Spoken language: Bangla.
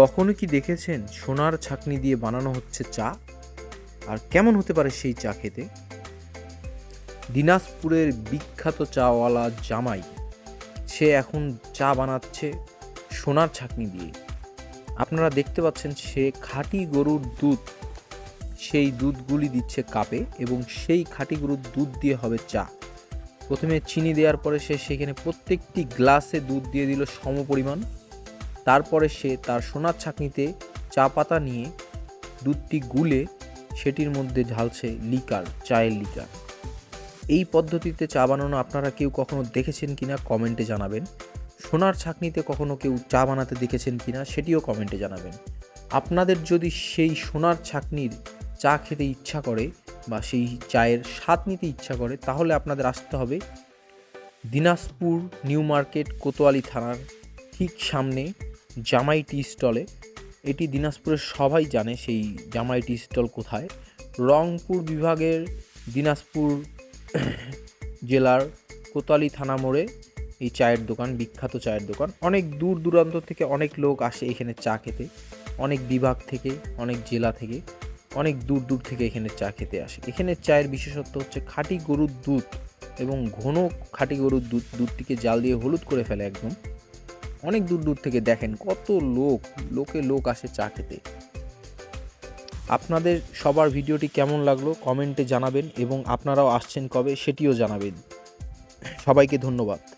কখনো কি দেখেছেন সোনার ছাকনি দিয়ে বানানো হচ্ছে চা? আর কেমন হতে পারে সেই চা খেতে? দিনাজপুরের বিখ্যাত চাওয়ালা জামাই, সে এখন চা বানাচ্ছে সোনার ছাকনি দিয়ে। আপনারা দেখতে পাচ্ছেন সে খাঁটি গরুর দুধ, সেই দুধগুলি দিচ্ছে কাপে এবং সেই খাঁটি গরুর দুধ দিয়ে হবে চা। প্রথমে চিনি দেওয়ার পরে সে সেখানে প্রত্যেকটি গ্লাসে দুধ দিয়ে দিল সমপরিমাণ। তারপরে সে তার সোনার ছাঁকনিতে চা পাতা নিয়ে দুধটি গুলে সেটির মধ্যে ঢালছে লিকার, চায়ের লিকার। এই পদ্ধতিতে চা বানানো আপনারা কেউ কখনো দেখেছেন কিনা কমেন্টে জানাবেন। সোনার ছাঁকনিতে কখনো কেউ চা বানাতে দেখেছেন কিনা সেটিও কমেন্টে জানাবেন। আপনাদের যদি সেই সোনার ছাঁকনির চা খেতে ইচ্ছা করে বা সেই চায়ের স্বাদ নিতে ইচ্ছা করে, তাহলে আপনাদের আসতে হবে দিনাজপুর নিউ মার্কেট কোতোয়ালি থানার ঠিক সামনে জামাই টি স্টলে এটি দিনাজপুরের সবাই জানে সেই জামাই টি স্টল কোথায়। রংপুর বিভাগের দিনাজপুর জেলার কোতালি থানা মোড়ে এই চায়ের দোকান, বিখ্যাত চায়ের দোকান। অনেক দূর দূরান্ত থেকে অনেক লোক আসে এখানে চা খেতে। অনেক বিভাগ থেকে, অনেক জেলা থেকে, অনেক দূর দূর থেকে এখানে চা খেতে আসে। এখানে চায়ের বিশেষত্ব হচ্ছে খাঁটি গরুর দুধ এবং ঘন খাঁটি গরুর দুধ, দুধটিকে জাল দিয়ে হলুদ করে ফেলে একদম। অনেক দূর দূর থেকে দেখেন কত লোক, লোকে লোক আসে চা খেতে। আপনাদের সবার ভিডিওটি কেমন লাগল কমেন্টে জানাবেন এবং আপনারাও আসছেন কবে সেটিও জানাবেন। সবাইকে ধন্যবাদ।